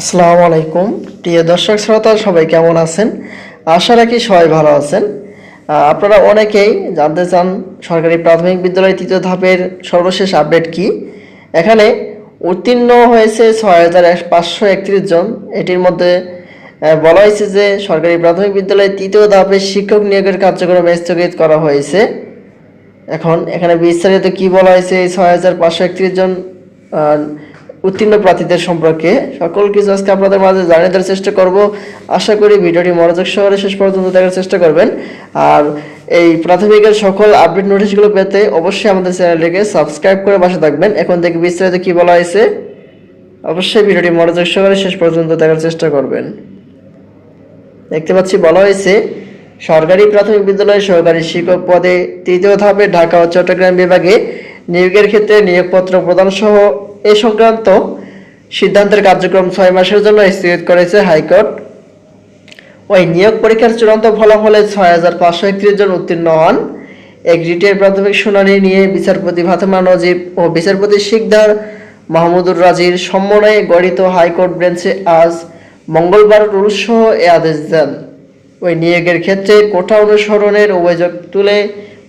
আসসালামু আলাইকুম। প্রিয় দর্শক শ্রোতা, সবাই কেমন আছেন? আশা রাখি সবাই ভালো আছেন। আপনারা অনেকেই জানতে চান সরকারি প্রাথমিক বিদ্যালয় তৃতীয় ধাপের সর্বশেষ আপডেট কি? এখানে উত্তীর্ণ হয়েছে ছয় হাজার পাঁচশো একত্রিশ জন। এটির মধ্যে বলা হয়েছে যে সরকারি প্রাথমিক বিদ্যালয়ে তৃতীয় ধাপের শিক্ষক নিয়োগের কার্যক্রম স্থগিত করা হয়েছে। এখন এখানে বিস্তারিত কি বলা হয়েছে? এই ছয় হাজার পাঁচশো একত্রিশ জন উত্তীর্ণ প্রার্থীদের সম্পর্কে সকল কিছু আজকে আপনাদের মাঝে জানিয়ে দেওয়ার চেষ্টা করব। আশা করি ভিডিওটি মনোযোগ সহকারে শেষ পর্যন্ত দেখার চেষ্টা করবেন। আর এই প্রাথমিকের সকল আপডেট নোটিশগুলো পেতে অবশ্যই আমাদের চ্যানেলটিকে সাবস্ক্রাইব করে পাশে থাকবেন। এখন থেকে বিস্তারিত কি বলা হয়েছে। অবশ্যই ভিডিওটি মনোযোগ সহকারে শেষ পর্যন্ত দেখার চেষ্টা করবেন। দেখতে পাচ্ছি, বলা হয়েছে, সরকারি প্রাথমিক বিদ্যালয়ে সহকারী শিক্ষক পদে তৃতীয় ধাপে ঢাকা ও চট্টগ্রাম বিভাগে নিয়োগের ক্ষেত্রে নিয়োগপত্র প্রদান সহ এ সংক্রান্ত সিদ্ধান্তের কার্যক্রম ছয় মাসের জন্য স্থগিত করেছে হাইকোর্ট। ওই নিয়োগ পরীক্ষার চূড়ান্ত ফলাফলে ছয় হাজার পাঁচশো একত্রিশ জন উত্তীর্ণ হন। এক রিটের প্রাথমিক শুনানি নিয়ে বিচারপতি ফাতেমা নজিব ও বিচারপতি শিকদার মাহমুদুর রাজির সমন্বয়ে গঠিত হাইকোর্ট বেঞ্চে আজ মঙ্গলবার রুলসহ এ আদেশ দেন। ওই নিয়োগের ক্ষেত্রে কোঠা অনুসরণের অভিযোগ তুলে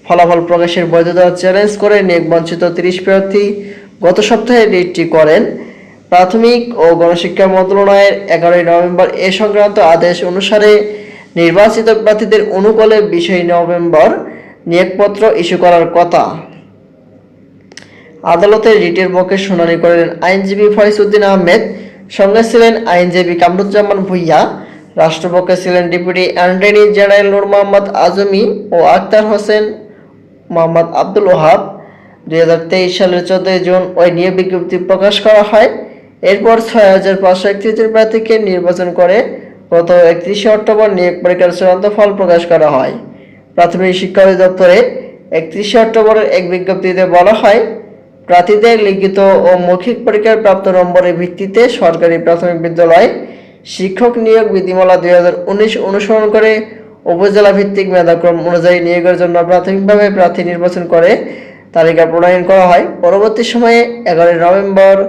ফলাফল প্রকাশের বৈধতা চ্যালেঞ্জ করে নিয়োগ বঞ্চিত তিরিশ প্রার্থী গত সপ্তাহে রিটটি করেন। প্রাথমিক ও গণশিক্ষা মন্ত্রণালয়ের এগারোই নভেম্বর এ সংক্রান্ত আদেশ অনুসারে নির্বাচিত প্রার্থীদের অনুকূলে বিশই নভেম্বর নিয়োগপত্র ইস্যু করার কথা। আদালতে রিটের পক্ষে শুনানি করেন আইনজীবী ফয়সুদ্দিন আহমেদ, সঙ্গে ছিলেন আইনজীবী কামরুজ্জামান ভুইয়া, রাষ্ট্রপক্ষে ছিলেন deputy attorney general Noor Mohammad Azmi ও আক্তার হোসেন মোহাম্মদ আব্দুল ওহাব। দুই হাজার তেইশ সালের চোদ্দই জুন ওই নিয়োগ বিজ্ঞপ্তি প্রকাশ করা হয়। এরপর ছয় হাজার পাঁচশো একত্রিশ প্রার্থীকে নির্বাচন করে গত একত্রিশে অক্টোবর নিয়োগ পরীক্ষার চূড়ান্ত ফল প্রকাশ করা হয়। প্রাথমিক শিক্ষা অধিদপ্তরে একত্রিশে অক্টোবরের এক বিজ্ঞপ্তিতে বলা হয়, প্রার্থীদের লিখিত ও মৌখিক পরীক্ষার প্রাপ্ত নম্বরের ভিত্তিতে সরকারি প্রাথমিক বিদ্যালয় শিক্ষক নিয়োগ বিধিমালা দুই হাজার উনিশ অনুসরণ করে উপজেলা ভিত্তিক মেধাক্রম অনুযায়ী নিয়োগের জন্য প্রাথমিকভাবে প্রার্থী নির্বাচন করে তালিকা প্রণয়ন করা হয়। পরবর্তী সময়ে এগারোই নভেম্বর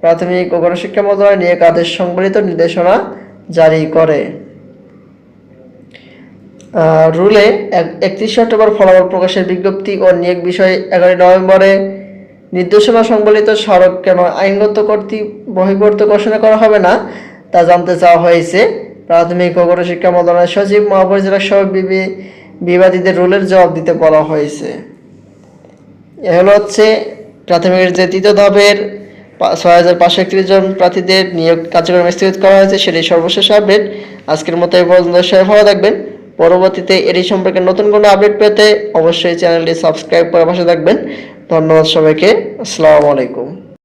প্রাথমিক ও গণশিক্ষা মন্ত্রণালয় নিয়োগ আদেশ সংবলিত নির্দেশনা জারি করে? রুলে একত্রিশে অক্টোবর ফলাফল প্রকাশের বিজ্ঞপ্তি ও নিয়োগ বিষয়ে এগারোই নভেম্বরে নির্দেশনা সংবলিত স্মারক কেন আইনগত কর্তৃক বহির্ভূত ঘোষণা করা হবে না তা জানতে চাওয়া হয়েছে। প্রাথমিক ও গণশিক্ষা মন্ত্রণালয়ের সচিব, মহাপরিচালক সহ বিবি- বিবাদীদের রুলের জবাব দিতে বলা হয়েছে। এ হলো হচ্ছে প্রাথমিকের যে তৃতীয় ধাপের ছয় হাজার পাঁচশো একত্রিশ জন প্রার্থীদের নিয়োগ কার্যক্রম স্থগিত করা হয়েছে সেটি সর্বশেষ আপডেট আজকের মতো এই পর্যন্ত সবাই ভালো থাকবেন। পরবর্তীতে এটি সম্পর্কে নতুন কোনো আপডেট পেতে অবশ্যই চ্যানেলটি সাবস্ক্রাইব করে পাশে থাকবেন। ধন্যবাদ সবাইকে। আসসালামু আলাইকুম।